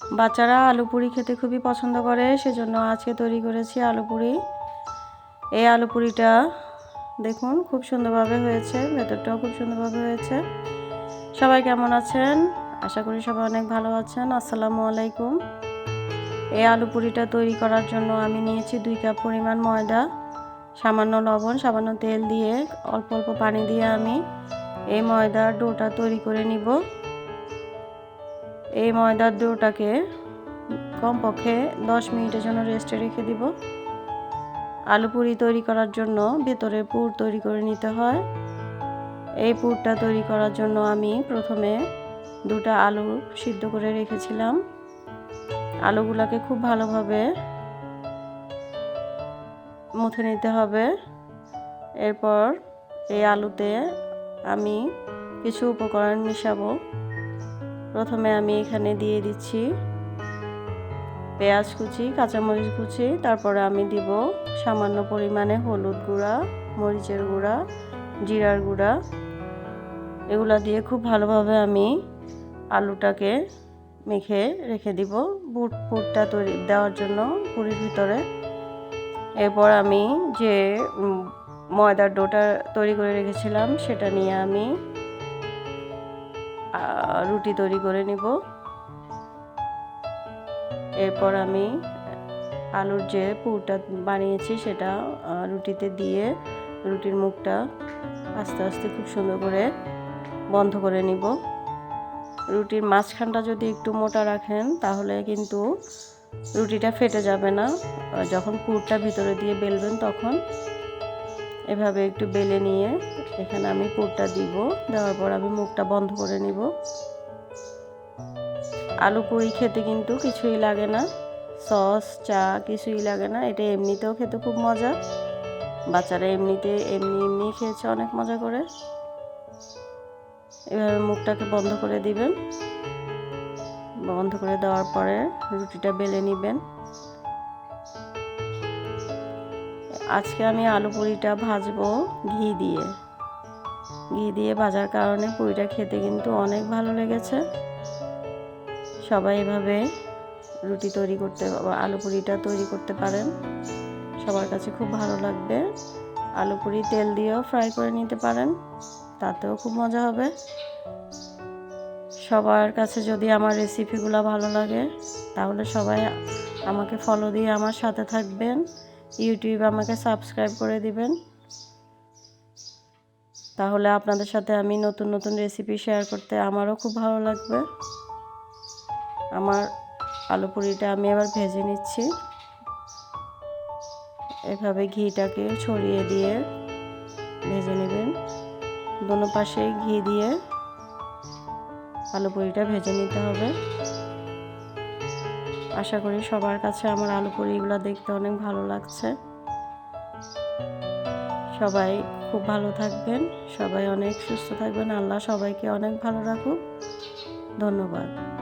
বাচ্চারা আলু পুরি খেতে খুবই পছন্দ করে, সেজন্য আজকে তৈরি করেছি আলু পুরি। এই আলু পুরিটা দেখুন খুব সুন্দরভাবে হয়েছে, ভেতরটাও খুব সুন্দরভাবে হয়েছে। সবাই কেমন আছেন? আশা করি সবাই অনেক ভালো আছেন। আসসালামু আলাইকুম। এই আলু পুরিটা তৈরি করার জন্য আমি নিয়েছি দুই কাপ পরিমাণ ময়দা, সামান্য লবণ, সামান্য তেল দিয়ে অল্প অল্প পানি দিয়ে আমি এই ময়দার ডোটা তৈরি করে নিব। এই ময়দার ডোটাকে কমপক্ষে দশ মিনিটের জন্য রেস্টে রেখে দিব। আলু পুরি তৈরি করার জন্য ভেতরে পুর তৈরি করে নিতে হয়। এই পুরটা তৈরি করার জন্য আমি প্রথমে দুটা আলু সিদ্ধ করে রেখেছিলাম। আলুগুলোকে খুব ভালোভাবে মুছে নিতে হবে। এরপর এই আলুতে আমি কিছু উপকরণ মিশাবো। প্রথমে আমি এখানে দিয়ে দিচ্ছি পেঁয়াজ কুচি, কাঁচামরিচ কুচি, তারপরে আমি দিব সামান্য পরিমাণে হলুদ গুঁড়া, মরিচের গুঁড়া, জিরার গুঁড়া। এগুলা দিয়ে খুব ভালোভাবে আমি আলুটাকে মেখে রেখে দিব বুট, পুরটা তৈরি দেওয়ার জন্য পুরির ভিতরে। এরপর আমি যে ময়দার ডোটা তৈরি করে রেখেছিলাম সেটা নিয়ে আমি রুটি তৈরি করে নিব। এরপর আমি আলুর যে পুরটা বানিয়েছি সেটা রুটিতে দিয়ে রুটির মুখটা আস্তে আস্তে খুব সুন্দর করে বন্ধ করে নিব। রুটির মাঝখানটা যদি একটু মোটা রাখেন, তাহলে কিন্তু রুটিটা ফেটে যাবে না। যখন পুরটা ভিতরে দিয়ে বেলবেন তখন এভাবে একটু বেলে নিয়ে এখানে আমি পুরটা দিব। দেওয়ার পর আমি মুখটা বন্ধ করে নিব। আলু পুরি খেতে কিন্তু কিছুই লাগে না। সস, চা কিছুই লাগে না। এটা এমনিতেও খেতে খুব মজা। বাচ্চারা এমনিতে এমনি এমনি খেয়েছে অনেক মজা করে। এভাবে মুখটাকে বন্ধ করে দিবেন। বন্ধ করে দেওয়ার পরে রুটিটা বেলে নেবেন। আজকে আমি আলু পুরিটা ভাজবো ঘি দিয়ে। ঘি দিয়ে ভাজার কারণে পুরিটা খেতে কিন্তু অনেক ভালো লেগেছে। সবাই এভাবে রুটি তৈরি করতে, আলু পুরিটা তৈরি করতে পারেন। সবার কাছে খুব ভালো লাগবে। আলু পুরি তেল দিয়েও ফ্রাই করে নিতে পারেন, তাতেও খুব মজা হবে। সবার কাছে যদি আমার রেসিপিগুলো ভালো লাগে, তাহলে সবাই আমাকে ফলো দিয়ে আমার সাথে থাকবেন। ইউটিউবে আমাকে সাবস্ক্রাইব করে দিবেন। তাহলে আপনাদের সাথে আমি নতুন নতুন রেসিপি শেয়ার করতে আমারও খুব ভালো লাগবে। আমার আলু পুরিটা আমি এবার ভেজে নিচ্ছি। এভাবে ঘিটাকে ছড়িয়ে দিয়ে ভেজে নেবেন। দোনো পাশে ঘি দিয়ে আলু পুরিটা ভেজে নিতে হবে। আশা করি সবার কাছে আমার আলু পুরিগুলো দেখতে অনেক ভালো লাগছে। সবাই খুব ভালো থাকবেন, সবাই অনেক সুস্থ থাকবেন, আল্লাহ সবাইকে অনেক ভালো রাখুক। ধন্যবাদ।